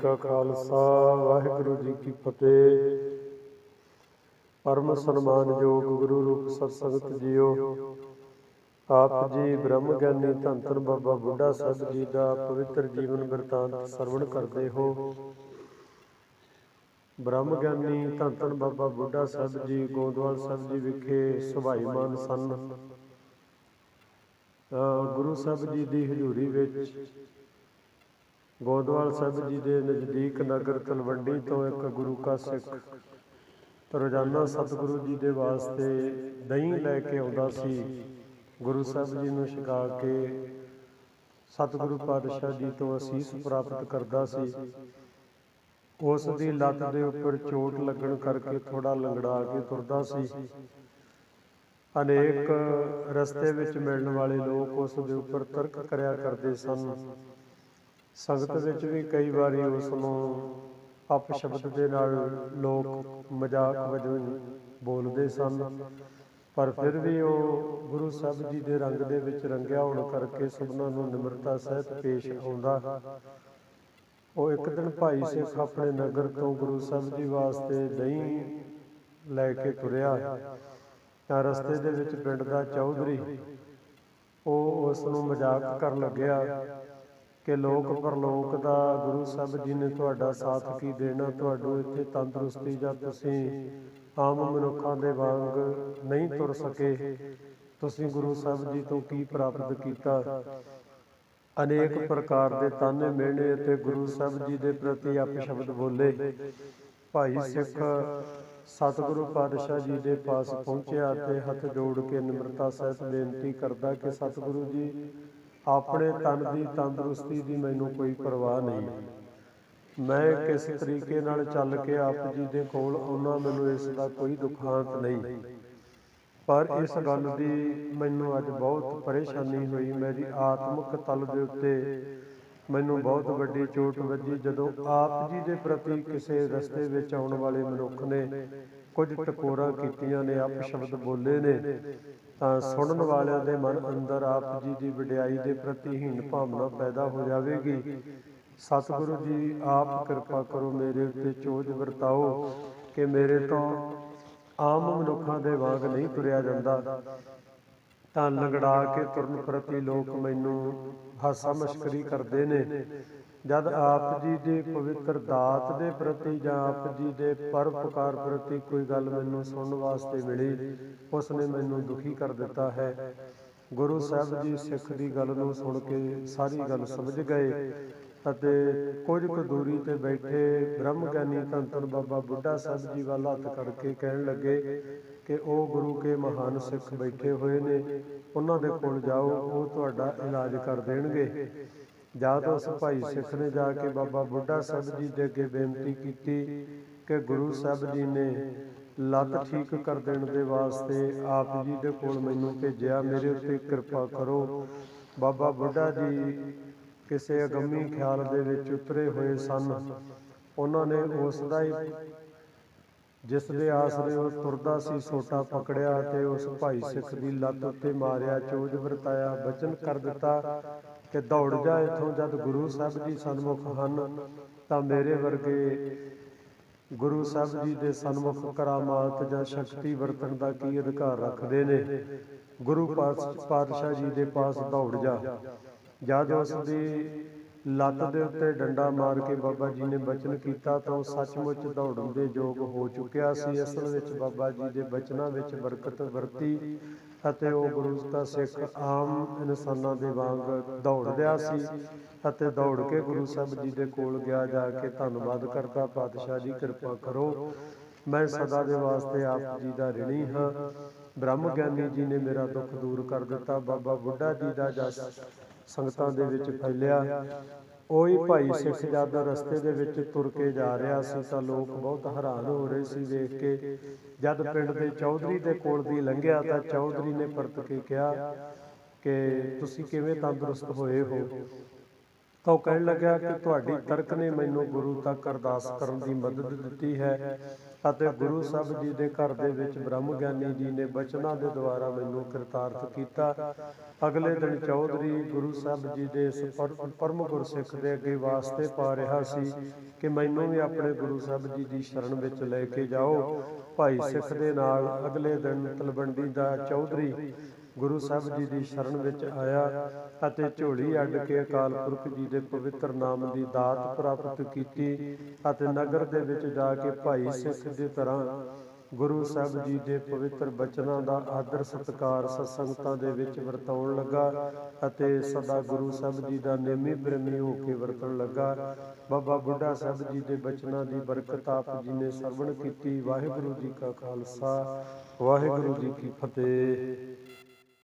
ਕਾ ਖਾਲਸਾ, ਵਾਹਿਗੁਰੂ ਜੀ ਕੀ ਫਤਿਹ। ਪਰਮ ਸਨਮਾਨਯੋਗ ਗੁਰੂ ਰੂਪ ਸਤਸੰਗਤ ਜੀਓ, ਆਪ ਜੀ ਬ੍ਰਹਮ ਗਿਆਨੀ ਧੰਨ ਧੰਨ ਬਾਬਾ ਬੁੱਢਾ ਸਾਹਿਬ ਜੀ ਦਾ ਪਵਿੱਤਰ ਜੀਵਨ ਬਿਰਤਾਂਤ ਸਰਵਣ ਕਰਦੇ ਹੋ। ਬ੍ਰਹਮ ਗਿਆਨੀ ਧੰਨ ਧੰਨ ਬਾਬਾ ਬੁੱਢਾ ਸਾਹਿਬ ਜੀ ਗੋਦਵਾਲ ਸਾਹਿਬ ਜੀ ਵਿਖੇ ਸੁਭਾਈਮਾਨ ਸਨ। ਗੁਰੂ ਸਾਹਿਬ ਜੀ ਦੀ ਹਜ਼ੂਰੀ ਵਿੱਚ ਗੋਦਵਾਲ ਸਾਹਿਬ ਜੀ ਦੇ ਨਜ਼ਦੀਕ ਨਗਰ ਤਲਵੰਡੀ ਤੋਂ ਇੱਕ ਗੁਰੂ ਕਾ ਸਿੱਖ ਰੋਜ਼ਾਨਾ ਸਤਿਗੁਰੂ ਜੀ ਦੇ ਵਾਸਤੇ ਦਹੀਂ ਲੈ ਕੇ ਆਉਂਦਾ ਸੀ। ਗੁਰੂ ਸਾਹਿਬ ਜੀ ਨੂੰ ਛਕਾ ਕੇ ਸਤਿਗੁਰੂ ਪਾਤਸ਼ਾਹ ਜੀ ਤੋਂ ਅਸੀਸ ਪ੍ਰਾਪਤ ਕਰਦਾ ਸੀ। ਉਸ ਦੀ ਲੱਤ ਦੇ ਉੱਪਰ ਚੋਟ ਲੱਗਣ ਕਰਕੇ ਥੋੜਾ ਲੰਗੜਾ ਕੇ ਤੁਰਦਾ ਸੀ। ਅਨੇਕ ਰਸਤੇ ਵਿੱਚ ਮਿਲਣ ਵਾਲੇ ਲੋਕ ਉਸ ਦੇ ਉੱਪਰ ਤਰਕ ਕਰਿਆ ਕਰਦੇ ਸਨ। ਸੰਗਤ ਵਿੱਚ ਵੀ ਕਈ ਵਾਰੀ ਉਸ ਨੂੰ ਅਪ ਸ਼ਬਦ ਦੇ ਨਾਲ ਲੋਕ ਮਜ਼ਾਕ ਵਜੋਂ ਬੋਲਦੇ ਸਨ। ਪਰ ਫਿਰ ਵੀ ਉਹ ਗੁਰੂ ਸਾਹਿਬ ਜੀ ਦੇ ਰੰਗ ਦੇ ਵਿੱਚ ਰੰਗਿਆ ਹੋਣ ਕਰਕੇ ਸਭਨਾਂ ਨੂੰ ਨਿਮਰਤਾ ਸਹਿਤ ਪੇਸ਼ ਆਉਂਦਾ। ਉਹ ਇੱਕ ਦਿਨ ਭਾਈ ਸਿੱਖ ਆਪਣੇ ਨਗਰ ਤੋਂ ਗੁਰੂ ਸਾਹਿਬ ਜੀ ਵਾਸਤੇ ਦਹੀਂ ਲੈ ਕੇ ਤੁਰਿਆ। ਤਾਂ ਰਸਤੇ ਦੇ ਵਿੱਚ ਪਿੰਡ ਦਾ ਚੌਧਰੀ। ਉਹ ਉਸ ਨੂੰ ਮਜ਼ਾਕ ਕਰਨ ਲੱਗਿਆ। ਕਿ ਲੋਕ ਪਰਲੋਕ ਦਾ ਗੁਰੂ ਸਾਹਿਬ ਜੀ ਨੇ ਤੁਹਾਡਾ ਸਾਥ ਕੀ ਦੇਣਾ? ਤੁਹਾਨੂੰ ਇੱਥੇ ਤੰਦਰੁਸਤੀ ਜਾਂ ਤੁਸੀਂ ਆਮ ਮਨੁੱਖਾਂ ਦੇ ਵਾਂਗ ਨਹੀਂ ਤੁਰ ਸਕੇ, ਤੁਸੀਂ ਗੁਰੂ ਸਾਹਿਬ ਜੀ ਤੋਂ ਕੀ ਪ੍ਰਾਪਤ ਕੀਤਾ? ਅਨੇਕ ਪ੍ਰਕਾਰ ਦੇ ਤਾਨੇ ਮਿਹਣੇ ਅਤੇ ਗੁਰੂ ਸਾਹਿਬ ਜੀ ਦੇ ਪ੍ਰਤੀ ਅਪਸ਼ਬਦ ਬੋਲੇ। ਭਾਈ ਸਿੱਖ ਸਤਿਗੁਰੂ ਪਾਤਸ਼ਾਹ ਜੀ ਦੇ ਪਾਸ ਪਹੁੰਚਿਆ ਤੇ ਹੱਥ ਜੋੜ ਕੇ ਨਿਮਰਤਾ ਸਹਿਤ ਬੇਨਤੀ ਕਰਦਾ ਕਿ ਸਤਿਗੁਰੂ ਜੀ ਆਪਣੇ ਤਨ ਦੀ ਤੰਦਰੁਸਤੀ ਦੀ ਮੈਨੂੰ ਕੋਈ ਪਰਵਾਹ ਨਹੀਂ। ਮੈਂ ਕਿਸ ਤਰੀਕੇ ਨਾਲ ਚੱਲ ਕੇ ਆਪ ਜੀ ਦੇ ਕੋਲ ਆਉਣਾ, ਮੈਨੂੰ ਇਸ ਦਾ ਕੋਈ ਦੁਖਾਂਤ ਨਹੀਂ। ਪਰ ਇਸ ਗੱਲ ਦੀ ਮੈਨੂੰ ਅੱਜ ਬਹੁਤ ਪਰੇਸ਼ਾਨੀ ਹੋਈ। ਮੇਰੀ ਆਤਮਿਕ ਤਲ ਦੇ ਉੱਤੇ ਮੈਨੂੰ ਬਹੁਤ ਵੱਡੀ ਚੋਟ ਵੱਜੀ ਜਦੋਂ ਆਪ ਜੀ ਦੇ ਪ੍ਰਤੀ ਕਿਸੇ ਰਸਤੇ ਵਿੱਚ ਆਉਣ ਵਾਲੇ ਮਨੁੱਖ ਨੇ ਕੁਝ ਟਕੋਰਾਂ ਕੀਤੀਆਂ ਨੇ, ਆਪ ਸ਼ਬਦ ਬੋਲੇ ਨੇ। ਤਾਂ ਸੁਣਨ ਵਾਲਿਆਂ ਦੇ ਮਨ ਅੰਦਰ ਆਪ ਜੀ ਦੀ ਵਡਿਆਈ ਦੇ ਪ੍ਰਤੀ ਹੀਣ ਭਾਵਨਾ ਪੈਦਾ ਹੋ ਜਾਵੇਗੀ। ਸਤਿਗੁਰੂ ਜੀ, ਆਪ ਕਿਰਪਾ ਕਰੋ ਮੇਰੇ ਉੱਤੇ ਚੋਜ ਵਰਤਾਓ ਕਿ ਮੇਰੇ ਤੋਂ ਆਮ ਮਨੁੱਖਾਂ ਦੇ ਵਾਂਗ ਨਹੀਂ ਤੁਰਿਆ ਜਾਂਦਾ। ਤਾਂ ਲੰਗੜਾ ਕੇ ਤੁਰਨ ਪ੍ਰਤੀ ਲੋਕ ਮੈਨੂੰ ਹਾਸਾ ਮਸ਼ਕਰੀ ਕਰਦੇ ਨੇ। ਜਦ ਆਪ ਜੀ ਦੇ ਪਵਿੱਤਰ ਦਾਤ ਦੇ ਪ੍ਰਤੀ ਜਾਂ ਆਪ ਜੀ ਦੇ ਪਰਉਪਕਾਰ ਪ੍ਰਤੀ ਕੋਈ ਗੱਲ ਮੈਨੂੰ ਸੁਣਨ ਵਾਸਤੇ ਮਿਲੀ ਉਸ ਨੇ ਮੈਨੂੰ ਦੁਖੀ ਕਰ ਦਿੱਤਾ ਹੈ। ਗੁਰੂ ਸਾਹਿਬ ਜੀ ਸਿੱਖ ਦੀ ਗੱਲ ਨੂੰ ਸੁਣ ਕੇ ਸਾਰੀ ਗੱਲ ਸਮਝ ਗਏ ਅਤੇ ਕੁਝ ਕੁ ਦੂਰੀ ਤੇ ਬੈਠੇ ਬ੍ਰਹਮ ਗਿਆਨੀ ਧੰਨ ਬਾਬਾ ਬੁੱਢਾ ਸਾਹਿਬ ਜੀ ਵੱਲ ਹੱਥ ਕਰਕੇ ਕਹਿਣ ਲੱਗੇ ਕਿ ਉਹ ਗੁਰੂ ਕੇ ਮਹਾਨ ਸਿੱਖ ਬੈਠੇ ਹੋਏ ਨੇ, ਉਹਨਾਂ ਦੇ ਕੋਲ ਜਾਓ, ਉਹ ਤੁਹਾਡਾ ਇਲਾਜ ਕਰ ਦੇਣਗੇ। ਜਦ ਉਸ ਭਾਈ ਸਿੱਖ ਨੇ ਜਾ ਕੇ ਬਾਬਾ ਬੁੱਢਾ ਸਾਹਿਬ ਜੀ ਦੇ ਅੱਗੇ ਬੇਨਤੀ ਕੀਤੀ ਕਿ ਗੁਰੂ ਸਾਹਿਬ ਜੀ ਨੇ ਲੱਤ ਠੀਕ ਕਰ ਦੇਣ ਦੇ ਵਾਸਤੇ ਆਪ ਜੀ ਦੇ ਕੋਲ ਮੈਨੂੰ ਭੇਜਿਆ, ਮੇਰੇ ਉੱਤੇ ਕਿਰਪਾ ਕਰੋ। ਬਾਬਾ ਬੁੱਢਾ ਜੀ ਕਿਸੇ ਅਗੰਮੀ ਖਿਆਲ ਦੇ ਵਿੱਚ ਉਤਰੇ ਹੋਏ ਸਨ। ਉਹਨਾਂ ਨੇ ਉਸ ਦਾ ਹੀ ਜਿਸ ਦੇ ਆਸਰੇ ਉਹ ਤੁਰਦਾ ਸੀ, ਸੋਟਾ ਪਕੜਿਆ ਤੇ ਉਸ ਭਾਈ ਸਿੱਖ ਦੀ ਲੱਤ ਉੱਤੇ ਮਾਰਿਆ, ਚੋਜ ਵਰਤਾਇਆ, ਬਚਨ ਕਰ ਦਿੱਤਾ ਕਿ ਦੌੜ ਜਾ ਇਥੋਂ ਜਦ ਗੁਰੂ ਸਾਹਿਬ ਜੀ ਸਨਮੁਖ ਹਨ, ਤਾਂ ਮੇਰੇ ਵਰਗੇ ਗੁਰੂ ਸਾਹਿਬ ਜੀ ਦੇ ਸਨਮੁਖ ਕਰਾਮਾਤ ਜਾਂ ਸ਼ਕਤੀ ਵਰਤਣ ਦਾ ਕੀ ਅਧਿਕਾਰ ਰੱਖਦੇ ਨੇ? ਗੁਰੂ ਪਾਤਸ਼ਾਹ ਜੀ ਦੇ ਪਾਸ ਦੌੜ ਜਾ। ਜਦ ਉਸ ਦੀ ਲੱਤ ਦੇ ਉੱਤੇ ਡੰਡਾ ਮਾਰ ਕੇ ਬਾਬਾ ਜੀ ਨੇ ਬਚਨ ਕੀਤਾ ਤਾਂ ਉਹ ਸੱਚਮੁੱਚ ਦੌੜਨ ਦੇ ਯੋਗ ਹੋ ਚੁੱਕਿਆ ਸੀ। ਅਸਲ ਵਿੱਚ ਬਾਬਾ ਜੀ ਦੇ ਬਚਨਾਂ ਵਿੱਚ ਬਰਕਤ ਵਰਤੀ ਅਤੇ ਉਹ ਗੁਰੂ ਦਾ ਸਿੱਖ ਆਮ ਇਨਸਾਨਾਂ ਦੇ ਵਾਂਗ ਦੌੜ ਰਿਹਾ ਸੀ ਅਤੇ ਦੌੜ ਕੇ ਗੁਰੂ ਸਾਹਿਬ ਜੀ ਦੇ ਕੋਲ ਗਿਆ ਜਾ ਕੇ ਧੰਨਵਾਦ ਕਰਦਾ, ਪਾਤਸ਼ਾਹ ਜੀ, ਕਿਰਪਾ ਕਰੋ। ਮੈਂ ਸਦਾ ਦੇ ਵਾਸਤੇ ਆਪ ਜੀ ਦਾ ਰਿਣੀ ਹਾਂ। ਬ੍ਰਹਮ ਗਿਆਨੀ ਜੀ ਨੇ ਮੇਰਾ ਦੁੱਖ ਦੂਰ ਕਰ ਦਿੱਤਾ। ਬਾਬਾ ਬੁੱਢਾ ਜੀ ਦਾ ਜਸ ਸੰਗਤਾਂ ਦੇ ਵਿੱਚ ਫੈਲਿਆ। ਉਹੀ ਭਾਈ ਸਿੱਖ ਜਦ ਰਸਤੇ ਦੇ ਵਿੱਚ ਤੁਰ ਕੇ ਜਾ ਰਿਹਾ ਸੀ ਤਾਂ ਲੋਕ ਬਹੁਤ ਹੈਰਾਨ ਹੋ ਰਹੇ ਸੀ ਵੇਖ ਕੇ। ਜਦ ਪਿੰਡ ਦੇ ਚੌਧਰੀ ਦੇ ਕੋਲ ਦੀ ਲੰਘਿਆ ਤਾਂ ਚੌਧਰੀ ਨੇ ਪਰਤ ਕੇ ਕਿਹਾ ਕਿ ਤੁਸੀਂ ਕਿਵੇਂ ਤੰਦਰੁਸਤ ਹੋਏ ਹੋ? ਤਾਂ ਉਹ ਕਹਿਣ ਲੱਗਾ ਕਿ ਤੁਹਾਡੀ ਤਰਕ ਨੇ ਮੈਨੂੰ ਗੁਰੂ ਤੱਕ ਅਰਦਾਸ ਕਰਨ ਦੀ ਮਦਦ ਦਿੱਤੀ ਹੈ। ਅਤੇ ਗੁਰੂ ਸਾਹਿਬ ਜੀ ਦੇ ਘਰ ਦੇ ਵਿੱਚ ਬ੍ਰਹਮ ਗਿਆਨੀ ਜੀ ਨੇ ਬਚਨਾਂ ਦੇ ਦੁਆਰਾ ਮੈਨੂੰ ਕਿਰਤਾਰਥ ਕੀਤਾ। ਅਗਲੇ ਦਿਨ ਚੌਧਰੀ ਗੁਰੂ ਸਾਹਿਬ ਜੀ ਦੇ ਇਸ ਪਰਮ ਗੁਰਸਿੱਖ ਦੇ ਅੱਗੇ ਵਾਸਤੇ ਪਾ ਰਿਹਾ ਸੀ ਕਿ ਮੈਨੂੰ ਵੀ ਆਪਣੇ ਗੁਰੂ ਸਾਹਿਬ ਜੀ ਦੀ ਸ਼ਰਨ ਵਿੱਚ ਲੈ ਕੇ ਜਾਓ। ਭਾਈ ਸਿੱਖ ਦੇ ਨਾਲ ਅਗਲੇ ਦਿਨ ਤਲਵੰਡੀ ਦਾ ਚੌਧਰੀ ਗੁਰੂ ਸਾਹਿਬ ਜੀ ਦੀ ਸ਼ਰਨ ਵਿੱਚ ਆਇਆ ਅਤੇ ਝੋਲੀ ਅੱਡ ਕੇ ਅਕਾਲ ਪੁਰਖ ਜੀ ਦੇ ਪਵਿੱਤਰ ਨਾਮ ਦੀ ਦਾਤ ਪ੍ਰਾਪਤ ਕੀਤੀ ਅਤੇ ਨਗਰ ਦੇ ਵਿੱਚ ਜਾ ਕੇ ਭਾਈ ਸਿੱਖ ਦੀ ਤਰ੍ਹਾਂ ਗੁਰੂ ਸਾਹਿਬ ਜੀ ਦੇ ਪਵਿੱਤਰ ਬਚਨਾਂ ਦਾ ਆਦਰ ਸਤਿਕਾਰ ਸਤਸੰਗਤਾਂ ਦੇ ਵਿੱਚ ਵਰਤਾਉਣ ਲੱਗਾ ਅਤੇ ਸਦਾ ਗੁਰੂ ਸਾਹਿਬ ਜੀ ਦਾ ਨੇਮੀ ਪ੍ਰੇਮੀ ਹੋ ਕੇ ਵਰਤਣ ਲੱਗਾ। ਬਾਬਾ ਬੁੱਢਾ ਸਾਹਿਬ ਜੀ ਦੇ ਬਚਨਾਂ ਦੀ ਬਰਕਤ ਆਪ ਜੀ ਨੇ ਸਰਵਣ ਕੀਤੀ। ਵਾਹਿਗੁਰੂ ਜੀ ਕਾ ਖਾਲਸਾ, ਵਾਹਿਗੁਰੂ ਜੀ ਕੀ ਫਤਿਹ।